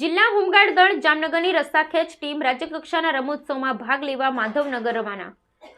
જિલ્લા હોમગાર્ડ દળ જામનગરની રસ્તા ખેંચ ટીમ રાજ્યકક્ષાના રમોત્સવમાં ભાગ લેવા માધવનગર રવાના.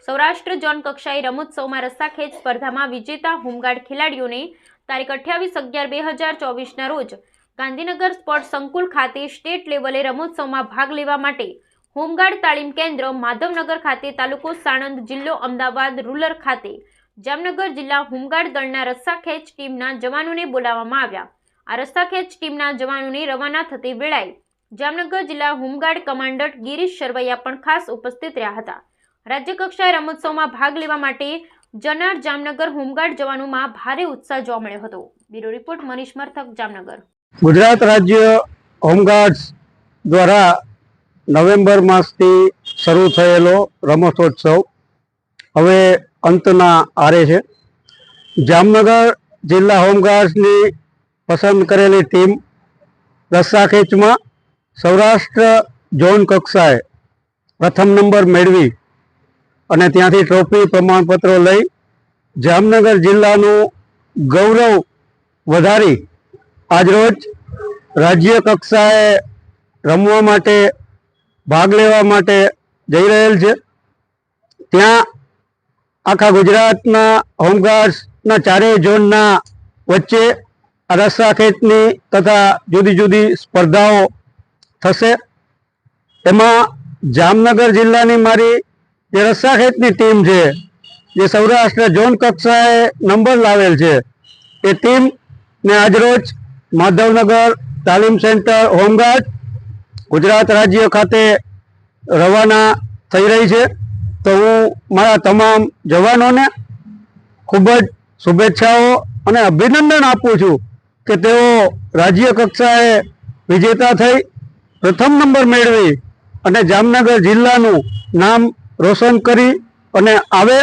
સૌરાષ્ટ્ર ઝોન કક્ષાએ રમોત્સવમાં રસ્સાખેંચ સ્પર્ધામાં વિજેતા હોમગાર્ડ ખેલાડીઓને તારીખ અઠ્યાવીસ અગિયાર બે હજાર ચોવીસના રોજ ગાંધીનગર સ્પોર્ટ સંકુલ ખાતે સ્ટેટ લેવલે રમોત્સવમાં ભાગ લેવા માટે હોમગાર્ડ તાલીમ કેન્દ્ર માધવનગર ખાતે તાલુકો સાણંદ જિલ્લો અમદાવાદ રૂરલ ખાતે જામનગર જિલ્લા હોમગાર્ડ દળના રસ્સાખેંચ ટીમના જવાનોને બોલાવવામાં આવ્યા. આ રસ્સાખેંચ ટીમના જવાનોની રવાના થતી વેળાએ જામનગર જિલ્લા હોમગાર્ડ કમાન્ડર ગિરીશ શરવૈયા પણ ખાસ ઉપસ્થિત રહ્યા હતા. રાજ્યકક્ષાએ રમોત્સવમાં ભાગ લેવા માટે જનાર જામનગર હોમગાર્ડ જવાનોમાં ભારે ઉત્સાહ જોવા મળ્યો હતો. Bureau report Manish Marthak, Jamnagar. Gujarat રાજ્ય હોમગાર્ડ્સ દ્વારા નવેમ્બર માસથી શરૂ થયેલો રમતોત્સવ હવે અંતના આરે છે. જામનગર જિલ્લા હોમગાર્ડ્સની પસંદ કરેલી ટીમ રસ્સાખેંચમાં સૌરાષ્ટ્ર ઝોન કક્ષાએ પ્રથમ નંબર મેળવી અને ત્યાંથી ટ્રોફી પ્રમાણપત્રો લઈ જામનગર જિલ્લાનું ગૌરવ વધારી. આજરોજ રાજ્ય કક્ષાએ રમવા માટે ભાગ લેવા માટે જઈ રહેલ છે. ત્યાં આખા ગુજરાતના હોમગાર્ડ્સના ચારેય ઝોનના વચ્ચે આ રસ્સાખેંચની તથા જુદી જુદી સ્પર્ધાઓ થશે. એમાં જામનગર જિલ્લાની મારી જે રસ્સાખેંચની ટીમ છે, જે સૌરાષ્ટ્ર ઝોન કક્ષાએ નંબર લાવેલ છે, એ ટીમ ને આજરોજ માધવનગર તાલીમ સેન્ટર હોમગાર્ડ ગુજરાત રાજ્ય ખાતે રવાના થઈ રહી છે. તો હું મારા તમામ જવાનોને ખૂબ જ શુભેચ્છાઓ અને અભિનંદન આપું છું. કે તેઓ રાજ્ય કક્ષાએ વિજેતા થઈ પ્રથમ નંબર મેળવી અને જામનગર જિલ્લાનું નામ રોશન કરી અને આવે.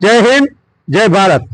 જય હિન્દ, જય ભારત.